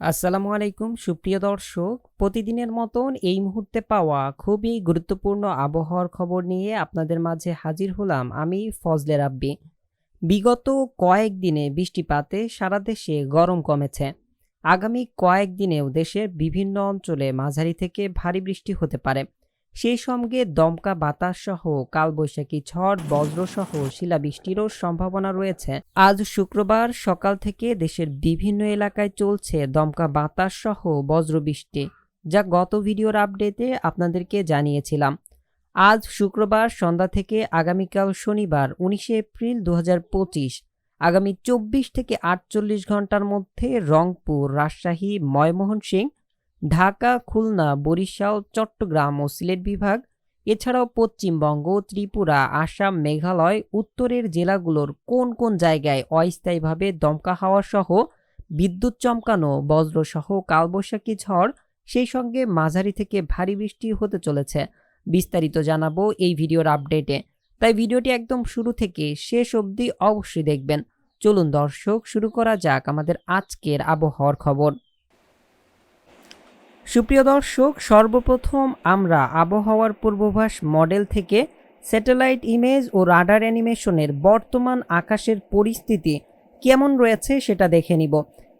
আসসালামু আলাইকুম, সুপ্রিয় দর্শক। প্রতিদিনের মতন এই মুহূর্তে পাওয়া খুবই গুরুত্বপূর্ণ আবহাওয়ার খবর নিয়ে আপনাদের মাঝে হাজির হলাম আমি ফজলে রাব্বি। বিগত কয়েকদিনে বৃষ্টিপাতে সারা দেশে গরম কমেছে। আগামী কয়েকদিনেও দেশের বিভিন্ন অঞ্চলে মাঝারি থেকে ভারী বৃষ্টি হতে পারে। সেই সঙ্গে দমকা বাতাস সহ কালবৈশাখী ঝড়, বজ্রসহ শিলাবৃষ্টিরও সম্ভাবনা রয়েছে। আজ শুক্রবার সকাল থেকে দেশের বিভিন্ন এলাকায় চলছে দমকা বাতাস সহ বজ্রবৃষ্টি, যা গত ভিডিওর আপডেটে আপনাদেরকে জানিয়েছিলাম। আজ শুক্রবার সন্ধ্যা থেকে আগামীকাল শনিবার, উনিশে এপ্রিল দু হাজার পঁচিশ, আগামী চব্বিশ থেকে আটচল্লিশ ঘণ্টার মধ্যে রংপুর, রাজশাহী ময়মোহনসিংহ ঢাকা, খুলনা, বরিশাল, চট্টগ্রাম ও সিলেট বিভাগ, এছাড়াও পশ্চিমবঙ্গ ত্রিপুরা, আসাম, মেঘালয়, উত্তরের জেলাগুলোর কোন কোন জায়গায় অস্থায়ীভাবে দমকা হাওয়া সহ বিদ্যুৎ চমকানো, বজ্রসহ কালবৈশাখী ঝড়, সেই সঙ্গে মাঝারি থেকে ভারী বৃষ্টি হতে চলেছে। বিস্তারিত জানাব এই ভিডিওর আপডেটে। তাই ভিডিওটি একদম শুরু থেকে শেষ অবধি অবশ্যই দেখবেন। চলুন দর্শক, শুরু করা যাক আমাদের আজকের আবহাওয়ার খবর। সুপ্রিয় দর্শক, সর্বপ্রথম আমরা আবহাওয়ার পূর্বাভাস মডেল থেকে স্যাটেলাইট ইমেজ ও রাডার অ্যানিমেশনের বর্তমান আকাশের পরিস্থিতি কেমন রয়েছে সেটা দেখে নিব।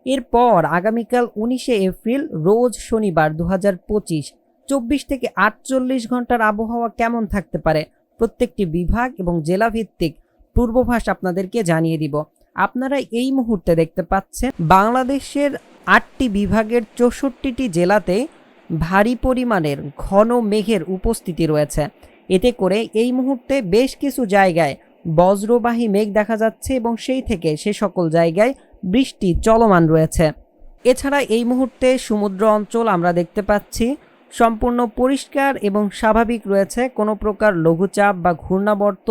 এরপর আগামীকাল উনিশে এপ্রিল, রোজ শনিবার দু হাজার পঁচিশ, চব্বিশ থেকে আটচল্লিশ ঘণ্টার আবহাওয়া কেমন থাকতে পারে প্রত্যেকটি বিভাগ এবং জেলাভিত্তিক পূর্বাভাস আপনাদেরকে জানিয়ে দিব। আপনারা এই মুহূর্তে দেখতে পাচ্ছেন, বাংলাদেশের আটটি বিভাগের চৌষট্টিটি জেলাতে ভারী পরিমাণের ঘন মেঘের উপস্থিতি রয়েছে। এতে করে এই মুহূর্তে বেশ কিছু জায়গায় বজ্রবাহী মেঘ দেখা যাচ্ছে এবং সেই থেকে সে সকল জায়গায় বৃষ্টি চলমান রয়েছে। এছাড়া এই মুহূর্তে সমুদ্র অঞ্চল আমরা দেখতে পাচ্ছি, সম্পূর্ণ পরিষ্কার এবং স্বাভাবিক রয়েছে, কোনো প্রকার লঘুচাপ বা ঘূর্ণাবর্ত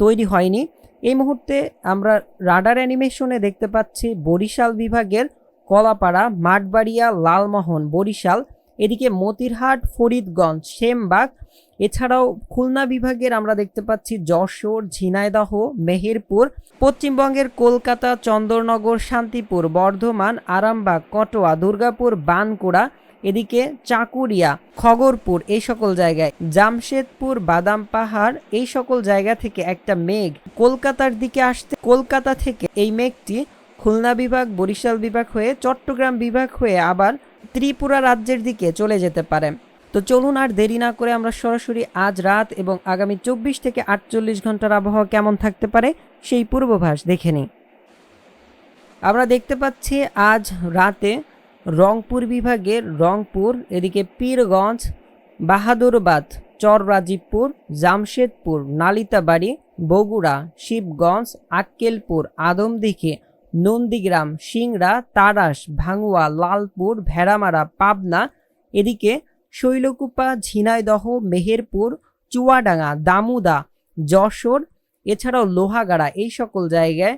তৈরি হয়নি। এই মুহূর্তে আমরা রাডার অ্যানিমেশনে দেখতে পাচ্ছি বরিশাল বিভাগের কলাপাড়া, মাঠবাড়িয়া, লালমোহন, বরিশাল, এদিকে মতিরহাট, ফরিদগঞ্জ, সেমবাগ, এছাড়াও খুলনা বিভাগের আমরা দেখতে পাচ্ছি যশোর, ঝিনাইদহ, মেহেরপুর, পশ্চিমবঙ্গের কলকাতা চন্দরনগর শান্তিপুর, বর্ধমান, আরামবাগ, কটোয়া, দুর্গাপুর, বানকুড়া, এদিকে চাকুরিয়া, খগরপুর এই সকল জায়গায়, জামশেদপুর, বাদাম পাহাড় এই সকল জায়গা থেকে একটা মেঘ কলকাতার দিকে আসতে, কলকাতা থেকে এই মেঘটি খুলনা বিভাগ, বরিশাল বিভাগ হয়ে চট্টগ্রাম বিভাগ হয়ে আবার ত্রিপুরা রাজ্যের দিকে চলে যেতে পারে। তো চলুন আর দেরি না করে আমরা সরাসরি আজ রাত এবং আগামী চব্বিশ থেকে আটচল্লিশ ঘণ্টার আবহাওয়া কেমন থাকতে পারে সেই পূর্বভাস দেখে নিই। আমরা দেখতে পাচ্ছি আজ রাতে রংপুর বিভাগের রংপুর, এদিকে পীরগঞ্জ, বাহাদুরবাদ, চররাজীবপুর, জামশেদপুর, নালিতাবাড়ি, বগুড়া, শিবগঞ্জ, আক্কেলপুর, আদমদিঘি নন্দীগ্রাম, সিংড়া, তারাস, ভাঙুয়া, লালপুর, ভেড়ামারা, পাবনা, এদিকে শৈলকুপা, ঝিনাইদহ, মেহেরপুর, চুয়াডাঙ্গা, দামুদা, যশোর, এছাড়াও লোহাগাড়া এই সকল জায়গায়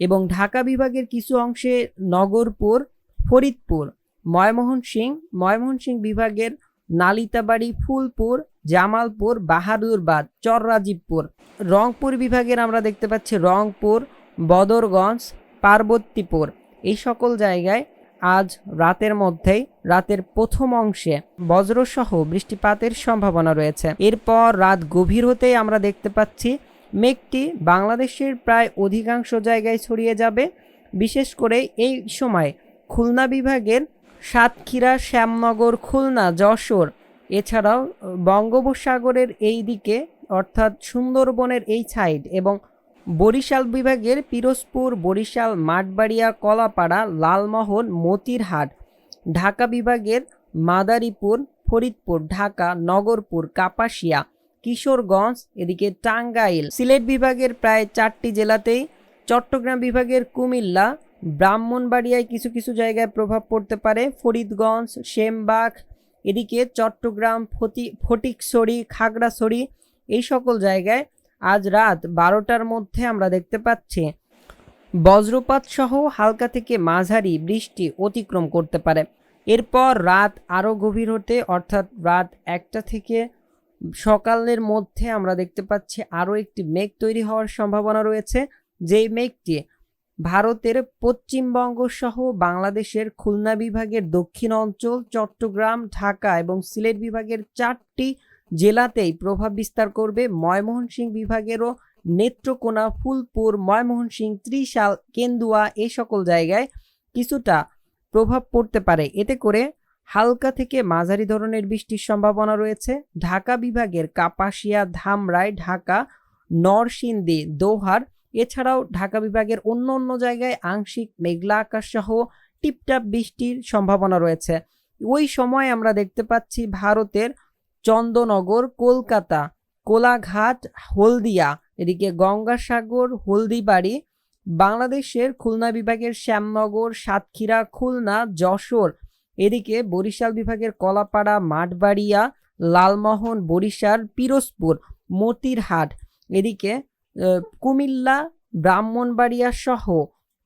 এবং ঢাকা বিভাগের কিছু অংশে নগরপুর, ফরিদপুর ময়মোহন সিং ময়মোহন সিং বিভাগের নালিতাবাড়ি, ফুলপুর, জামালপুর, বাহাদুরবাদ, চররাজীবপুর। রংপুর বিভাগের আমরা দেখতে পাচ্ছি রংপুর, বদরগঞ্জ পার্বতীপুর। এই সকল জায়গায় আজ রাতের মধ্যেই, রাতের প্রথম অংশে বজ্রসহ বৃষ্টিপাতের সম্ভাবনা রয়েছে। এরপর রাত গভীর হতেই আমরা দেখতে পাচ্ছি, মেঘটি বাংলাদেশের প্রায় অধিকাংশ জায়গায় ছড়িয়ে যাবে। বিশেষ করে এই সময় খুলনা বিভাগের সাতক্ষীরা, শ্যামনগর, খুলনা, যশোর, এছাড়াও বঙ্গোপসাগরের এই দিকে, অর্থাৎ সুন্দরবনের এই সাইড এবং বরিশাল বিভাগের পিরোজপুর, বরিশাল, মাঠবাড়িয়া, কলাপাড়া, লালমোহন, মতিরহাট, ঢাকা বিভাগের মাদারীপুর, ফরিদপুর, ঢাকা, নগরপুর, কাপাসিয়া, কিশোরগঞ্জ, এদিকে টাঙ্গাইল। সিলেট বিভাগের প্রায় চারটি জেলাতেই চট্টগ্রাম বিভাগের কুমিল্লা, ব্রাহ্মণবাড়িয়ায় কিছু কিছু জায়গায় প্রভাব পড়তে পারে। ফরিদগঞ্জ, সেমবাগ, এদিকে চট্টগ্রাম ফটি ফটিকছড়ি, খাগড়াছড়ি, এই সকল জায়গায় আজ রাত বারোটার মধ্যে আমরা দেখতে পাচ্ছি বজ্রপাত সহ হালকা থেকে মাঝারি বৃষ্টি অতিক্রম করতে পারে। এরপর রাত আরও গভীর হতে, অর্থাৎ রাত একটা থেকে সকালের মধ্যে আমরা দেখতে পাচ্ছি আরও একটি মেঘ তৈরি হওয়ার সম্ভাবনা রয়েছে। যেই মেঘটি ভারতের পশ্চিমবঙ্গ সহ বাংলাদেশের খুলনা বিভাগের দক্ষিণ অঞ্চল, চট্টগ্রাম, ঢাকা এবং সিলেট বিভাগের চারটি জেলাতেই প্রভাব বিস্তার করবে। ময়মনসিংহ বিভাগেরও নেত্রকোনা, ফুলপুর, ময়মনসিংহ, ত্রিশাল, কেন্দুয়া এ সকল জায়গায় কিছুটা প্রভাব পড়তে পারে। এতে করে হালকা থেকে মাঝারি ধরনের বৃষ্টির সম্ভাবনা রয়েছে। ঢাকা বিভাগের কাপাসিয়া, ধামরাই, ঢাকা, নরসিংদী, দোহার, এছাড়াও ঢাকা বিভাগের অন্য অন্য জায়গায় আংশিক মেঘলা আকাশ সহ টিপটাপ বৃষ্টির সম্ভাবনা রয়েছে। ওই সময় আমরা দেখতে পাচ্ছি ভারতের চন্দননগর, কলকাতা, কোলাঘাট, হলদিয়া, এদিকে গঙ্গাসাগর, হলদিবাড়ি, বাংলাদেশের খুলনা বিভাগের শ্যামনগর, সাতক্ষীরা, খুলনা, যশোর, এদিকে বরিশাল বিভাগের কলাপাড়া, মাঠবাড়িয়া, লালমোহন, বরিশাল, পিরোজপুর, মতিরহাট, এদিকে কুমিল্লা, ব্রাহ্মণবাড়িয়া সহ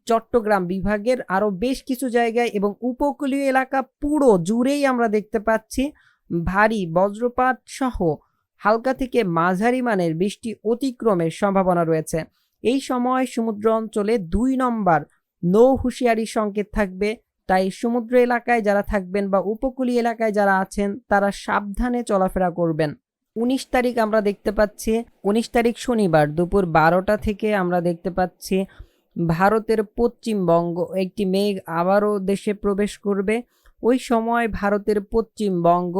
চট্টগ্রাম বিভাগের আরও বেশ কিছু জায়গায় এবং উপকূলীয় এলাকা পুরো জুড়েই আমরা দেখতে পাচ্ছি। ভারী বজ্রপাত সহ হালকা থেকে মাঝারি মানের বৃষ্টি অতিক্রমের সম্ভাবনা রয়েছে। এই সময় সমুদ্র অঞ্চলে দুই নম্বর নৌ হুঁশিয়ারি সংকেত থাকবে। তাই সমুদ্র এলাকায় যারা থাকবেন বা উপকূলীয় এলাকায় যারা আছেন, তারা সাবধানে চলাফেরা করবেন। উনিশ তারিখ আমরা দেখতে পাচ্ছি, উনিশ তারিখ শনিবার দুপুর বারোটা থেকে আমরা দেখতে পাচ্ছি, ভারতের পশ্চিমবঙ্গ একটি মেঘ আবারও দেশে প্রবেশ করবে। ওই সময় ভারতের পশ্চিমবঙ্গ,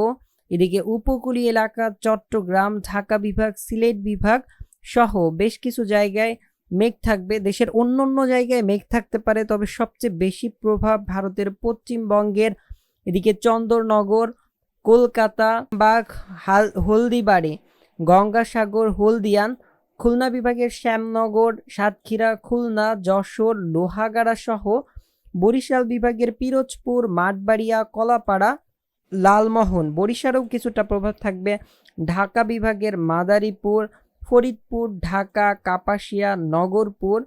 এদিকে উপকূলীয় এলাকা চট্টগ্রাম, ঢাকা বিভাগ, সিলেট বিভাগ সহ বেশ কিছু জায়গায় মেঘ থাকবে। দেশের অন্য অন্য জায়গায় মেঘ থাকতে পারে, তবে সবচেয়ে বেশি প্রভাব ভারতের পশ্চিমবঙ্গের। এদিকে চন্দরনগর, কলকাতা বা হাল, হলদিবাড়ি, গঙ্গাসাগর, হলদিয়ান, খুলনা বিভাগের শ্যামনগর, সাতক্ষীরা, খুলনা, যশোর, লোহাগাড়া সহ বরিশাল বিভাগের পিরোজপুর, মাঠবাড়িয়া, কলাপাড়া, লালমোহন। বরিশালেও কিছুটা প্রভাব থাকবে। ঢাকা বিভাগের মাদারীপুর, ফরিদপুর, ঢাকা, কাপাসিয়া, নগরপুর।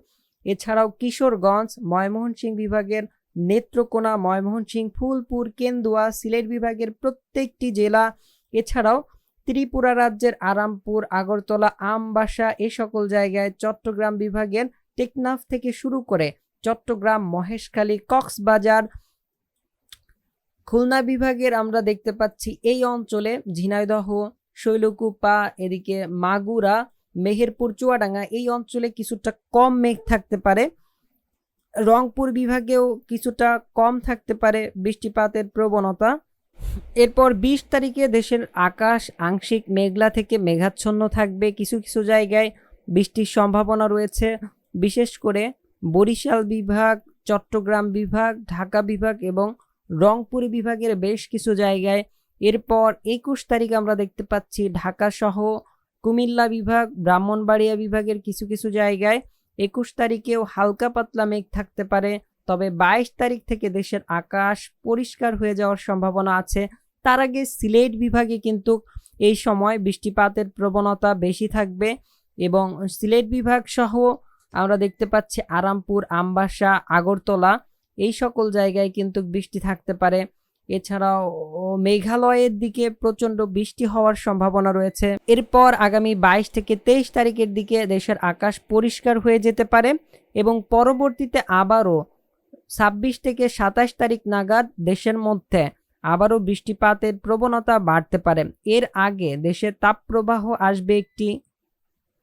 এছাড়াও কিশোরগঞ্জ, ময়মনসিংহ বিভাগের নেত্রকোনা, ময়মনসিংহ, ফুলপুর, কেন্দুয়া, সিলেট বিভাগের প্রত্যেকটি জেলা। এছাড়াও ত্রিপুরা রাজ্যের আরামপুর, আগরতলা, আমবাসা এ সকল জায়গায় চট্টগ্রাম বিভাগের টেকনাফ থেকে শুরু করে চট্টগ্রাম, মহেশখালী, কক্সবাজার, খুলনা বিভাগের আমরা দেখতে পাচ্ছি এই অঞ্চলে ঝিনাইদহ, শৈলকুপা, এদিকে মাগুরা, মেহেরপুর, চুয়াডাঙ্গা এই অঞ্চলে কিছুটা কম মেঘ থাকতে পারে। রংপুর বিভাগেও কিছুটা কম থাকতে পারে বৃষ্টিপাতের প্রবণতা। এরপর বিশ তারিখে দেশের আকাশ আংশিক মেঘলা থেকে মেঘাচ্ছন্ন থাকবে। কিছু কিছু জায়গায় বৃষ্টির সম্ভাবনা রয়েছে। বিশেষ করে বরিশাল বিভাগ, চট্টগ্রাম বিভাগ, ঢাকা বিভাগ এবং রংপুর বিভাগের বেশ কিছু জায়গায় এরপর একুশ তারিখ আমরা দেখতে পাচ্ছি ঢাকা সহ কুমিল্লা বিভাগ, ব্রাহ্মণবাড়িয়া বিভাগের কিছু কিছু জায়গায় একুশ তারিখেও হালকা পাতলা মেঘ থাকতে পারে। তবে বাইশ তারিখ থেকে দেশের আকাশ পরিষ্কার হয়ে যাওয়ার সম্ভাবনা আছে। তার আগে সিলেট বিভাগে কিন্তু এই সময় বৃষ্টিপাতের প্রবণতা বেশি থাকবে এবং সিলেট বিভাগ সহ আমরা দেখতে পাচ্ছি আরামপুর, আমবাসা, আগরতলা, এই সকল জায়গায় কিন্তু বৃষ্টি থাকতে পারে। এছাড়াও মেঘালয়ের দিকে প্রচণ্ড বৃষ্টি হওয়ার সম্ভাবনা রয়েছে। এরপর আগামী বাইশ থেকে তেইশ তারিখের দিকে দেশের আকাশ পরিষ্কার হয়ে যেতে পারে এবং পরবর্তীতে আবারও ছাব্বিশ থেকে সাতাশ তারিখ নাগাদ দেশের মধ্যে আবারও বৃষ্টিপাতের প্রবণতা বাড়তে পারে। এর আগে দেশের তাপপ্রবাহ আসবে একটি